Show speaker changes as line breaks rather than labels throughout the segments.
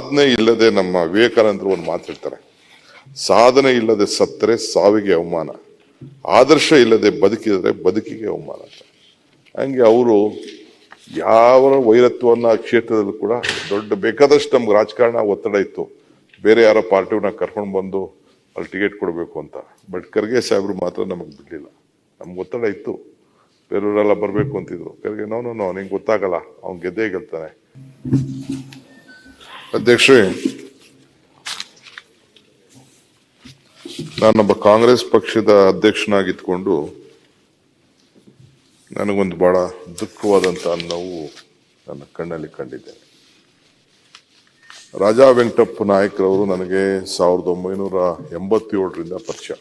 ಸಾಧನೆ ಇಲ್ಲದೆ ನಮ್ಮ ವಿವೇಕಾನಂದರು ಒಂದು ಮಾತಿರ್ತಾರೆ ಸಾಧನೆ ಇಲ್ಲದೆ ಸತ್ತರೆ ಸಾವಿಗೆ ಅವಮಾನ. ಆದರ್ಶ ಇಲ್ಲದೆ ಬದುಕಿದರೆ ಬದುಕಿಗೆ ಅವಮಾನ ಅಂತ. ಹಂಗೆ ಅವರು ಯಾವ ವೈರತ್ವವನ್ನ ಕ್ಷೇತ್ರದಲ್ಲೂ ಕೂಡ ದೊಡ್ಡ ಬೇಕಾದಷ್ಟು ನಮ್ಗೆ ರಾಜಕಾರಣ ಒತ್ತಡ ಇತ್ತು. ಬೇರೆ ಯಾರೋ ಪಾರ್ಟಿಯವ್ರನ್ನ ಕರ್ಕೊಂಡು ಬಂದು ಅಲ್ಲಿ ಟಿಕೆಟ್ ಕೊಡಬೇಕು ಅಂತ. ಬಟ್ ಖರ್ಗೆ ಸಾಹೇಬ್ರು ಮಾತ್ರ ನಮಗೆ ಬಿಡಲಿಲ್ಲ. ನಮ್ಗೆ ಒತ್ತಡ ಇತ್ತು. ಬೇರೆಯವರೆಲ್ಲ ಬರಬೇಕು ಅಂತಿದ್ರು. ಖರ್ಗೆ ನೋ ನೋ, ನಿಂಗೆ ಗೊತ್ತಾಗಲ್ಲ. ಅವ್ನು ಗೆದ್ದೇ ಗೆಲ್ತಾನೆ. ಅಧ್ಯಕ್ಷರೇ, ನಾನೊಬ್ಬ ಕಾಂಗ್ರೆಸ್ ಪಕ್ಷದ ಅಧ್ಯಕ್ಷನಾಗಿದ್ದುಕೊಂಡು ನನಗೊಂದು ಬಹಳ ದುಃಖವಾದಂಥ ನೋವು ನನ್ನ ಕಣ್ಣಲ್ಲಿ ಕಂಡಿದ್ದೇನೆ ರಾಜಾ ವೆಂಕಟಪ್ಪ ನಾಯಕರವರು ನನಗೆ ಸಾವಿರದ ಒಂಬೈನೂರ ಎಂಬತ್ತೇಳರಿಂದ ಪರಿಚಯ.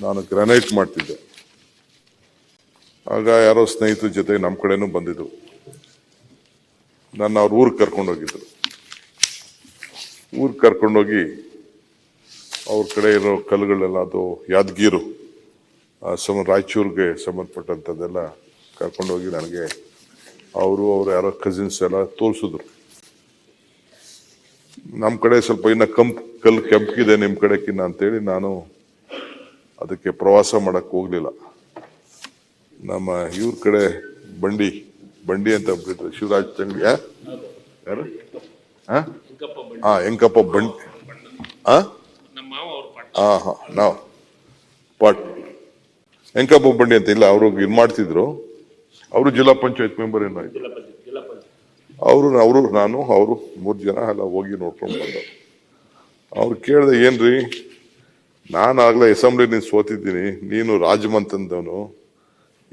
ನಾನು ಗ್ರಾನೈಟ್ ಮಾಡ್ತಿದ್ದೆ. ಆಗ ಯಾರೋ ಸ್ನೇಹಿತರ ಜೊತೆ ನಮ್ಮ ಕಡೆನೂ ಬಂದಿದ್ರು. ನನ್ನ ಅವ್ರ ಊರಿಗೆ ಕರ್ಕೊಂಡೋಗಿದ್ರು ಊರಿಗೆ ಕರ್ಕೊಂಡೋಗಿ ಅವ್ರ ಕಡೆ ಇರೋ ಕಲ್ಲುಗಳೆಲ್ಲ, ಅದು ಯಾದಗಿರು ಸಮ, ರಾಯಚೂರಿಗೆ ಸಂಬಂಧಪಟ್ಟಂಥದ್ದೆಲ್ಲ ಕರ್ಕೊಂಡೋಗಿ ನನಗೆ ಅವರು, ಅವ್ರ ಯಾರೋ ಕಸಿನ್ಸ್ ಎಲ್ಲ ತೋರಿಸಿದ್ರು. ನಮ್ಮ ಕಡೆ ಸ್ವಲ್ಪ ಇನ್ನೂ ಕಂಪ್, ಕಲ್ಲು ಕೆಂಪಗಿದೆ ನಿಮ್ಮ ಕಡೆಕಿನ್ನ ಅಂತೇಳಿ ನಾನು ಅದಕ್ಕೆ ಪ್ರವಾಸ ಮಾಡೋಕ್ಕೆ ಹೋಗಲಿಲ್ಲ. ನಮ್ಮ ಇವ್ರ ಕಡೆ ಬಂಡಿ ಬಂಡಿ ಅಂತ ಬಿಟ್ಟಿದ್ರು. ಶಿವರಾಜ್ ತಂಗಡಿ? ಯಾರು? ಹಾ ಆ ಎಂಕಪ್ಪ ಬಂಡಿ. ಹಾ ಹಾ ನಾವು. ಪಾಟ್. ಹೆಂಕಪ್ಪ ಬಂಡಿ ಅಂತ ಇಲ್ಲ ಅವರು ಇದು ಮಾಡ್ತಿದ್ರು. ಅವರು ಜಿಲ್ಲಾ ಪಂಚಾಯತ್ ಮೆಂಬರ್ ಏನೋ ಅವರು ಅವರು ನಾನು ಅವರು ಮೂರು ಜನ ಎಲ್ಲ ಹೋಗಿ ನೋಡ್ಕೊಂಡು ಬಂದ ಅವ್ರು ಕೇಳಿದೆ ಏನ್ರಿ? ನಾನು ಆಗ್ಲೇ ಅಸೆಂಬ್ಲಿ ನೀನು ಸೋತಿದ್ದೀನಿ. ನೀನು ರಾಜಮಂತಂದವನು.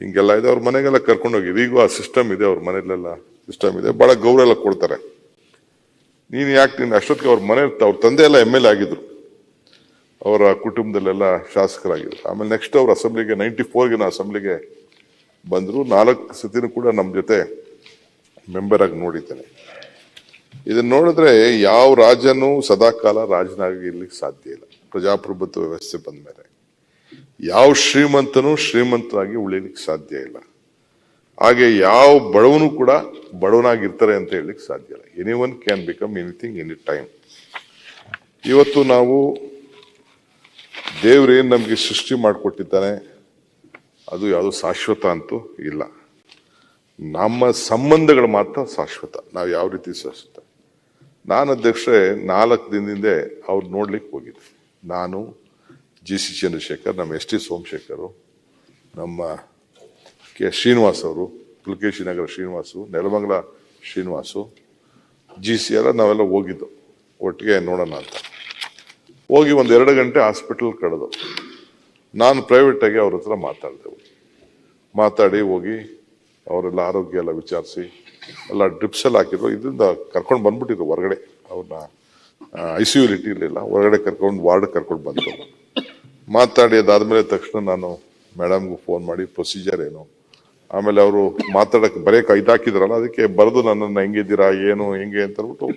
ಹಿಂಗೆಲ್ಲ ಇದೆ, ಅವ್ರ ಮನೆಗೆಲ್ಲ ಹೋಗಿ. ಈಗೂ ಆ ಸಿಸ್ಟಮ್ ಇದೆ ಅವ್ರ ಮನೆಯಲ್ಲೆಲ್ಲ ಸಿಸ್ಟಮ್ ಇದೆ. ಬಹಳ ಗೌರವ ಎಲ್ಲ ಕೊಡ್ತಾರೆ. ನೀನು ಯಾಕೆ ನೀನು ಅಷ್ಟೊತ್ತಿಗೆ ಅವ್ರ ಮನೆ ಅವ್ರ ತಂದೆ ಎಲ್ಲ ಎಂ ಎಲ್ ಎ ಆಗಿದ್ರು. ಅವರ ಕುಟುಂಬದಲ್ಲೆಲ್ಲ ಶಾಸಕರಾಗಿದ್ರು. ಆಮೇಲೆ ನೆಕ್ಸ್ಟ್ ಅವ್ರ ಅಸೆಂಬ್ಲಿಗೆ ನೈಂಟಿ ಫೋರ್ಗೆ ನಾ ಅಸೆಂಬ್ಲಿಗೆ ಬಂದರು. ನಾಲ್ಕು ಸತಿನೂ ಕೂಡ ನಮ್ಮ ಜೊತೆ ಮೆಂಬರ್ ಆಗಿ ನೋಡಿದ್ದೇನೆ. ಇದನ್ನ ನೋಡಿದ್ರೆ ಯಾವ ರಾಜನೂ ಸದಾಕಾಲ ರಾಜನಾಗಿ ಇರ್ಲಿಕ್ಕೆ ಸಾಧ್ಯ ಇಲ್ಲ. ಪ್ರಜಾಪ್ರಭುತ್ವ ವ್ಯವಸ್ಥೆ ಬಂದ ಮೇಲೆ ಯಾವ ಶ್ರೀಮಂತನೂ ಶ್ರೀಮಂತನಾಗಿ ಉಳಿಲಿಕ್ಕೆ ಸಾಧ್ಯ ಇಲ್ಲ. ಹಾಗೆ ಯಾವ ಬಡವನು ಕೂಡ ಬಡವನಾಗಿರ್ತಾರೆ ಅಂತ ಹೇಳಲಿಕ್ಕೆ ಸಾಧ್ಯ ಇಲ್ಲ. Any one can become anything any time ಇವತ್ತು ನಾವು ದೇವ್ರೇನ್ ನಮಗೆ ಸೃಷ್ಟಿ ಮಾಡಿಕೊಟ್ಟಿದ್ದಾನೆ. ಅದು ಯಾವುದು ಶಾಶ್ವತ ಅಂತೂ ಇಲ್ಲ. ನಮ್ಮ ಸಂಬಂಧಗಳು ಮಾತ್ರ ಶಾಶ್ವತ. ನಾವು ಯಾವ ರೀತಿ ಶಾಶ್ವತ? ನಾನು ಅಧ್ಯಕ್ಷ ನಾಲ್ಕು ದಿನದಿಂದ ಅವ್ರು ನೋಡ್ಲಿಕ್ಕೆ ಹೋಗಿದ್ದೆ. ನಾನು ಜಿ ಸಿ ಚಂದ್ರಶೇಖರ್, ನಮ್ಮ ಎಸ್ ಟಿ ಸೋಮಶೇಖರು, ನಮ್ಮ ಕೆ ಶ್ರೀನಿವಾಸ್ ಅವರು, ಪುಲಕೇಶಿ ನಗರ ಶ್ರೀನಿವಾಸು, ನೆಲಮಂಗಲ ಶ್ರೀನಿವಾಸು, ಜಿ ಸಿ ಎಲ್ಲ ನಾವೆಲ್ಲ ಹೋಗಿದ್ದು. ಒಟ್ಟಿಗೆ ನೋಡೋಣ ಅಂತ. ಹೋಗಿ ಒಂದು ಎರಡು ಗಂಟೆ ಹಾಸ್ಪಿಟಲ್ ಕಳೆದು, ನಾನು ಪ್ರೈವೇಟ್ ಆಗಿ ಅವ್ರ ಹತ್ರ ಮಾತಾಡಿದೆ. ಮಾತಾಡಿ ಹೋಗಿ, ಅವರೆಲ್ಲ ಆರೋಗ್ಯ ಎಲ್ಲ ವಿಚಾರಿಸಿ, ಎಲ್ಲ ಡ್ರಿಪ್ಸ್ ಎಲ್ಲ ಹಾಕಿದ್ರು. ಇದರಿಂದ ಕರ್ಕೊಂಡು ಬಂದ್ಬಿಟ್ಟಿದ್ರು ಹೊರಗಡೆ. ಅವ್ರನ್ನ ಐ ಸಿ ಯು ಇಟ್ಟಿರಲಿಲ್ಲ. ಹೊರಗಡೆ ಕರ್ಕೊಂಡು ವಾರ್ಡ್ ಕರ್ಕೊಂಡು ಬಂದರು. ಮಾತಾಡಿ ಅದಾದ್ಮೇಲೆ ತಕ್ಷಣ ನಾನು ಮೇಡಮ್ಗೂ ಫೋನ್ ಮಾಡಿ ಪ್ರೊಸೀಜರ್ ಏನು. ಆಮೇಲೆ ಅವರು ಮಾತಾಡಕ್ಕೆ ಬರೆಯಕ್ಕೆ ಇದಾಕಿದ್ರಲ್ಲ ಅದಕ್ಕೆ ಬರೆದು ನನ್ನನ್ನು ಹೆಂಗಿದ್ದೀರಾ ಏನು, ಹೆಂಗೆ ಅಂತ ಹೇಳ್ಬಿಟ್ಟು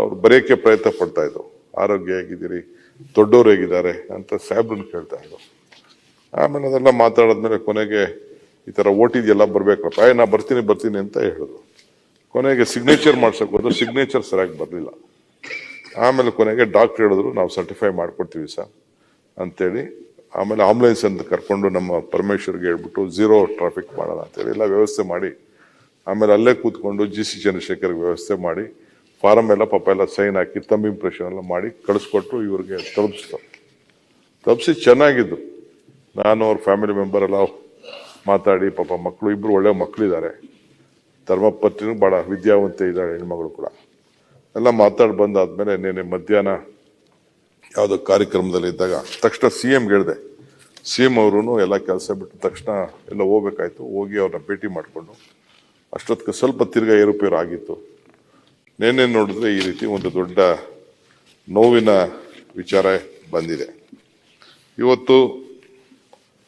ಅವ್ರು ಬರೆಯೋಕ್ಕೆ ಪ್ರಯತ್ನ ಪಡ್ತಾ ಇದ್ರು. ಆರೋಗ್ಯ ಹೇಗಿದ್ದೀರಿ, ದೊಡ್ಡವ್ರು ಹೇಗಿದ್ದಾರೆ ಅಂತ ಸಾಹೇಬ್ರನ್ನ ಕೇಳ್ತಾ ಇದ್ರು. ಆಮೇಲೆ ಅದೆಲ್ಲ ಮಾತಾಡಿದ್ಮೇಲೆ ಕೊನೆಗೆ ಈ ಥರ ಓಟಿದೆಲ್ಲ ಬರಬೇಕಪ್ಪ, ಏ, ನಾ ಬರ್ತೀನಿ ಬರ್ತೀನಿ ಅಂತ ಹೇಳಿದ್ರು. ಕೊನೆಗೆ ಸಿಗ್ನೇಚರ್ ಮಾಡ್ಸಕ್ ಹೋದ್ರು ಸಿಗ್ನೇಚರ್ ಸರಿಯಾಗಿ ಬರಲಿಲ್ಲ. ಆಮೇಲೆ ಕೊನೆಗೆ ಡಾಕ್ಟ್ರ್ ಹೇಳಿದ್ರು, ನಾವು ಸರ್ಟಿಫೈ ಮಾಡಿಕೊಡ್ತೀವಿ ಸರ್. ಅಂತೇಳಿ, ಆಮೇಲೆ ಆಂಬುಲೆನ್ಸ್ ಅಂತ ಕರ್ಕೊಂಡು ನಮ್ಮ ಪರಮೇಶ್ವರ್ಗೆ ಹೇಳ್ಬಿಟ್ಟು ಝೀರೋ ಟ್ರಾಫಿಕ್ ಮಾಡೋಣ ಅಂತೇಳಿ ಎಲ್ಲ ವ್ಯವಸ್ಥೆ ಮಾಡಿ, ಆಮೇಲೆ ಅಲ್ಲೇ ಕೂತ್ಕೊಂಡು ಜಿ ಸಿ ಚಂದ್ರಶೇಖರ್ಗೆ ವ್ಯವಸ್ಥೆ ಮಾಡಿ ಫಾರಮ್ ಎಲ್ಲ ಪಾಪ ಎಲ್ಲ ಸೈನ್ ಹಾಕಿ ತಮ್ಮ ಇಂಪ್ರೆಷನ್ ಎಲ್ಲ ಮಾಡಿ ಕಳಿಸ್ಕೊಟ್ಟು ಇವ್ರಿಗೆ ತಲುಪಿಸ್ತಾರೆ ತಲುಪಿಸಿ ಚೆನ್ನಾಗಿದ್ದು. ನಾನು ಅವ್ರ ಫ್ಯಾಮಿಲಿ ಮೆಂಬರ್ ಎಲ್ಲ ಮಾತಾಡಿ, ಪಾಪ ಮಕ್ಕಳು ಇಬ್ಬರು ಒಳ್ಳೆ ಮಕ್ಕಳಿದ್ದಾರೆ ಧರ್ಮಪತ್ನಿನೂ ಭಾಳ ವಿದ್ಯಾವಂತ ಇದ್ದಾಳೆ ಹೆಣ್ಮಗಳು ಕೂಡ. ಎಲ್ಲ ಮಾತಾಡಿ ಬಂದಾದಮೇಲೆ ನಿನ್ನೆ ಮಧ್ಯಾಹ್ನ ಯಾವುದೋ ಕಾರ್ಯಕ್ರಮದಲ್ಲಿ ಇದ್ದಾಗ ತಕ್ಷಣ ಸಿ ಎಮ್ಗೆ ಹೇಳಿದೆ. ಸಿ ಎಂ ಅವರು ಎಲ್ಲ ಕೆಲಸ ಬಿಟ್ಟು ತಕ್ಷಣ ಎಲ್ಲ ಹೋಗ್ಬೇಕಾಯ್ತು. ಹೋಗಿ ಅವ್ರನ್ನ ಭೇಟಿ ಮಾಡಿಕೊಂಡು ಅಷ್ಟೊತ್ತಿಗೆ ಸ್ವಲ್ಪ ತಿರ್ಗಾ ಏರುಪೇರು ಆಗಿತ್ತು. ನೆನ್ನೆ ನೋಡಿದ್ರೆ ಈ ರೀತಿ ಒಂದು ದೊಡ್ಡ ನೋವಿನ ವಿಚಾರ ಬಂದಿದೆ. ಇವತ್ತು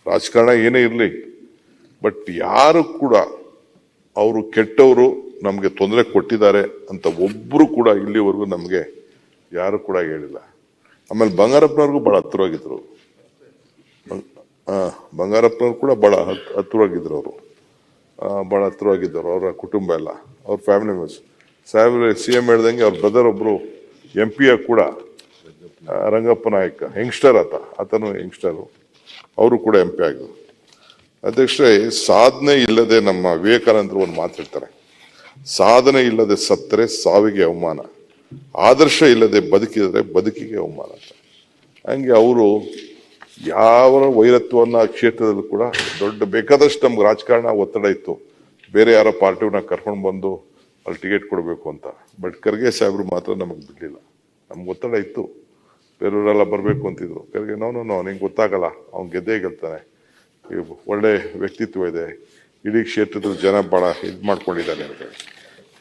ರಾಜಕಾರಣ ಏನೇ ಇರಲಿ, ಬಟ್ ಯಾರು ಕೂಡ ಅವರು ಕೆಟ್ಟವರು ನಮಗೆ ತೊಂದರೆ ಕೊಟ್ಟಿದ್ದಾರೆ ಅಂತ ಒಬ್ಬರು ಕೂಡ ಇಲ್ಲಿವರೆಗೂ ನಮಗೆ ಯಾರು ಕೂಡ ಹೇಳಿಲ್ಲ. ಆಮೇಲೆ ಬಂಗಾರಪ್ಪನವ್ರಿಗೂ ಬಹಳ ಹತ್ತಿರವಾಗಿದ್ರು. ಬಂಗಾರಪ್ಪನವ್ರು ಕೂಡ ಬಹಳ ಹತ್- ಹತ್ತಿರವಾಗಿದ್ರು ಅವರು. ಬಹಳ ಹತ್ತಿರವಾಗಿದ್ದರು ಅವರ ಕುಟುಂಬ ಎಲ್ಲ, ಅವ್ರ ಫ್ಯಾಮಿಲಿ ಮೆಂಬರ್ಸ್ ಸಾಹೇಬ್ ಸಿ ಎಂ ಹೇಳ್ದಂಗೆ ಅವ್ರ ಬ್ರದರ್ ಒಬ್ರು ಎಂ ಪಿ ಕೂಡ ರಂಗಪ್ಪ ನಾಯಕ ಯಂಗ್ಸ್ಟರ್ ಆತ, ಆತನು ಯಂಗ್ಸ್ಟರು ಅವರು ಕೂಡ ಎಂ ಪಿ ಆಗಿದ್ರು. ಅಧ್ಯಕ್ಷರೇ, ಸಾಧನೆ ಇಲ್ಲದೆ ನಮ್ಮ ವಿವೇಕಾನಂದರು ಒಂದು ಮಾತು ಸಾಧನೆ ಇಲ್ಲದೆ ಸತ್ತರೆ ಸಾವಿಗೆ ಅವಮಾನ. ಆದರ್ಶ ಇಲ್ಲದೆ ಬದುಕಿದರೆ ಬದುಕಿಗೆ ಅವಮಾನ ಹಂಗೆ ಅವರು ಯಾವ ವೈರತ್ವವನ್ನ ಕ್ಷೇತ್ರದಲ್ಲೂ ಕೂಡ ದೊಡ್ಡ ಬೇಕಾದಷ್ಟು ನಮ್ಗೆ ರಾಜಕಾರಣ ಒತ್ತಡ ಇತ್ತು. ಬೇರೆ ಯಾರೋ ಪಾರ್ಟಿಯವ್ರನ್ನ ಕರ್ಕೊಂಡು ಬಂದು ಅಲ್ಲಿ ಟಿಕೆಟ್ ಕೊಡಬೇಕು ಅಂತ. ಬಟ್ ಖರ್ಗೆ ಸಾಹೇಬ್ರು ಮಾತ್ರ ನಮಗೆ ಬಿಡಲಿಲ್ಲ. ನಮ್ಗೆ ಒತ್ತಡ ಇತ್ತು. ಬೇರೆಯವರೆಲ್ಲ ಬರಬೇಕು ಅಂತಿದ್ರು. ಖರ್ಗೆ ನೋನು ನೋ ನಿಂಗೆ ಗೊತ್ತಾಗಲ್ಲ. ಅವ್ನು ಗೆದ್ದೇ ಗೆಲ್ತಾನೆ. ಒಳ್ಳೆ ವ್ಯಕ್ತಿತ್ವ ಇದೆ. ಇಡೀ ಕ್ಷೇತ್ರದಲ್ಲಿ ಜನ ಭಾಳ ಇದು ಮಾಡ್ಕೊಂಡಿದ್ದಾರೆ ಅಂತ.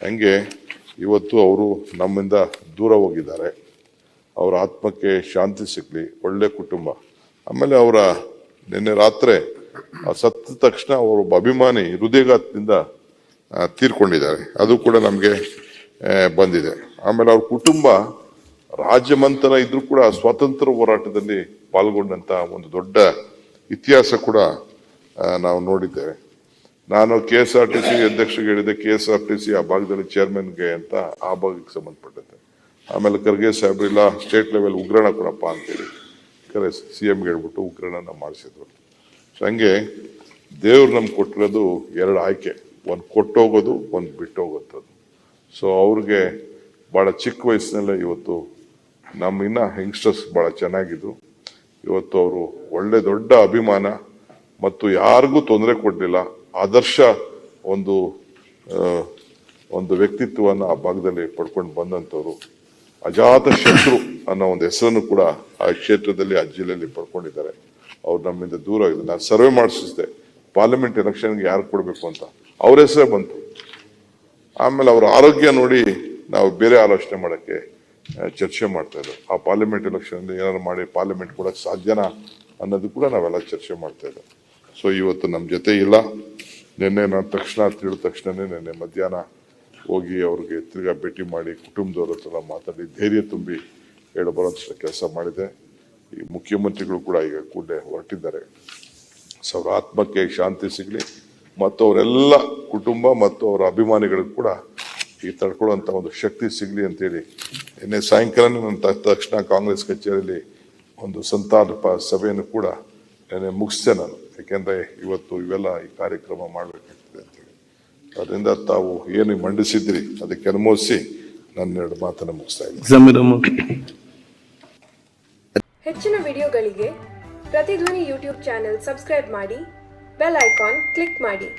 ಹಂಗೆ ಇವತ್ತು ಅವರು ನಮ್ಮಿಂದ ದೂರ ಹೋಗಿದ್ದಾರೆ. ಅವರ ಆತ್ಮಕ್ಕೆ ಶಾಂತಿ ಸಿಗಲಿ, ಒಳ್ಳೆ ಕುಟುಂಬ. ಆಮೇಲೆ ಅವರ ನಿನ್ನೆ ರಾತ್ರಿ ಸತ್ತ ತಕ್ಷಣ ಅವರೊಬ್ಬ ಅಭಿಮಾನಿ ಹೃದಯಘಾತದಿಂದ ತೀರ್ಕೊಂಡಿದ್ದಾರೆ. ಅದು ಕೂಡ ನಮಗೆ ಬಂದಿದೆ. ಆಮೇಲೆ ಅವ್ರ ಕುಟುಂಬ ರಾಜ್ಯಮಂತನ ಇದ್ರೂ ಕೂಡ ಸ್ವಾತಂತ್ರ್ಯ ಹೋರಾಟದಲ್ಲಿ ಪಾಲ್ಗೊಂಡಂತ ಒಂದು ದೊಡ್ಡ ಇತಿಹಾಸ ಕೂಡ ನಾವು ನೋಡಿದ್ದೇವೆ. ನಾನು K S R T C ಅಧ್ಯಕ್ಷರಿಗೆ ಹೇಳಿದೆ K S R T C ಆ ಭಾಗದಲ್ಲಿ ಚೇರ್ಮನ್ಗೆ ಅಂತ ಆ ಭಾಗಕ್ಕೆ ಸಂಬಂಧಪಟ್ಟಂತೆ. ಆಮೇಲೆ ಖರ್ಗೆ ಸಾಹೇಬ್ರಿಲ್ಲ ಸ್ಟೇಟ್ ಲೆವೆಲ್ ಉಗ್ರಣ ಕೊಡಪ್ಪ ಅಂತೇಳಿ. ಕರೆ ಸಿ ಎಮ್ಗೆ ಹೇಳ್ಬಿಟ್ಟು ಉಗ್ರಣನ ಮಾಡಿಸಿದ್ರು. ಸೊ ಹಂಗೆ ದೇವ್ರು ನಮ್ಗೆ ಕೊಟ್ಟಿರೋದು ಎರಡು ಆಯ್ಕೆ. ಒಂದು ಕೊಟ್ಟೋಗೋದು, ಒಂದು ಬಿಟ್ಟೋಗೋದು ಸೊ ಅವ್ರಿಗೆ ಭಾಳ ಚಿಕ್ಕ ವಯಸ್ಸಿನಲ್ಲೇ ಇವತ್ತು ನಮ್ಮ ಇನ್ನ ಯಂಗ್ಸ್ಟರ್ಸ್ ಭಾಳ ಚೆನ್ನಾಗಿದ್ರು. ಇವತ್ತು ಅವರು ಒಳ್ಳೆ ದೊಡ್ಡ ಅಭಿಮಾನ ಮತ್ತು ಯಾರಿಗೂ ತೊಂದರೆ ಕೊಡಲಿಲ್ಲ. ಆದರ್ಶ ಒಂದು ಒಂದು ವ್ಯಕ್ತಿತ್ವವನ್ನು ಆ ಭಾಗದಲ್ಲಿ ಪಡ್ಕೊಂಡು ಬಂದಂಥವ್ರು, ಅಜಾತ ಶತ್ರು ಅನ್ನೋ ಒಂದು ಹೆಸರನ್ನು ಕೂಡ ಆ ಕ್ಷೇತ್ರದಲ್ಲಿ, ಆ ಜಿಲ್ಲೆಯಲ್ಲಿ ಪಡ್ಕೊಂಡಿದ್ದಾರೆ. ಅವ್ರು ನಮ್ಮಿಂದ ದೂರ ಆಗಿದೆ ನಾನು ಸರ್ವೆ ಮಾಡಿಸಿದ್ದೆ ಪಾರ್ಲಿಮೆಂಟ್ ಎಲೆಕ್ಷನ್ಗೆ ಯಾರು ಕೊಡಬೇಕು ಅಂತ. ಅವ್ರ ಹೆಸರೇ ಬಂತು. ಆಮೇಲೆ ಅವರ ಆರೋಗ್ಯ ನೋಡಿ ನಾವು ಬೇರೆ ಆಲೋಚನೆ ಮಾಡೋಕ್ಕೆ ಚರ್ಚೆ ಮಾಡ್ತಾ ಇದ್ದೆವು ಆ ಪಾರ್ಲಿಮೆಂಟ್ ಎಲೆಕ್ಷನ್ ಏನಾದ್ರು ಮಾಡಿ ಪಾರ್ಲಿಮೆಂಟ್ ಕೊಡೋಕ್ಕೆ ಸಾಧ್ಯನಾ ಅನ್ನೋದು ಕೂಡ ನಾವೆಲ್ಲ ಚರ್ಚೆ ಮಾಡ್ತಾ ಇದ್ವಿ ಸೊ ಇವತ್ತು ನಮ್ಮ ಜೊತೆ ಇಲ್ಲ. ನಿನ್ನೆ ನಾನು ತಕ್ಷಣ ತಿಳಿದ ತಕ್ಷಣನೇ ನಿನ್ನೆ ಮಧ್ಯಾಹ್ನ ಹೋಗಿ ಅವ್ರಿಗೆ ತಿರ್ಗಾ ಭೇಟಿ ಮಾಡಿ ಕುಟುಂಬದವ್ರ ಹತ್ರ ಮಾತಾಡಿ ಧೈರ್ಯ ತುಂಬಿ ಹೇಳಿ ಬರೋಂಥ ಕೆಲಸ ಮಾಡಿದೆ. ಈ ಮುಖ್ಯಮಂತ್ರಿಗಳು ಕೂಡ ಈಗ ಕೂಡಲೇ ಹೊರಟಿದ್ದಾರೆ. ಸೊ ಅವ್ರ ಆತ್ಮಕ್ಕೆ ಶಾಂತಿ ಸಿಗಲಿ. ಮತ್ತು ಅವರೆಲ್ಲ ಕುಟುಂಬ ಮತ್ತು ಅವರ ಅಭಿಮಾನಿಗಳಿಗೂ ಕೂಡ ಈ ತಡ್ಕೊಳ್ಳುವಂಥ ಒಂದು ಶಕ್ತಿ ಸಿಗಲಿ ಅಂತೇಳಿ ನಿನ್ನೆ ಸಾಯಂಕಾಲನೇ ನನ್ನ ತಕ್ಷಣ ಕಾಂಗ್ರೆಸ್ ಕಚೇರಿಯಲ್ಲಿ ಒಂದು ಸಂತಾಪ ಸಭೆಯನ್ನು ಕೂಡ ನಿನ್ನೆ ಮುಗಿಸ್ದೆ ನಾನು. ಯಾಕೆಂದ್ರೆ ಇವತ್ತು ಇವೆಲ್ಲ ಈ ಕಾರ್ಯಕ್ರಮ ಮಾಡಬೇಕಾಗ್ತದೆ ಅಂತೇಳಿ ಅದರಿಂದ ತಾವು ಏನು ಮಂಡಿಸಿದ್ರಿ ಅದಕ್ಕೆ ಅನುಮೋದಿಸಿ ನನ್ನ ಎರಡು ಮಾತನ್ನು ಮುಗಿಸ್ತಾ ಇದ್ದೀನಿ.
ಹೆಚ್ಚಿನ ವಿಡಿಯೋಗಳಿಗೆ ಪ್ರತಿಧ್ವನಿ ಯೂಟ್ಯೂಬ್ ಚಾನೆಲ್ ಸಬ್ಸ್ಕ್ರೈಬ್ ಮಾಡಿ ಬೆಲ್ ಐಕಾನ್ ಕ್ಲಿಕ್ ಮಾಡಿ.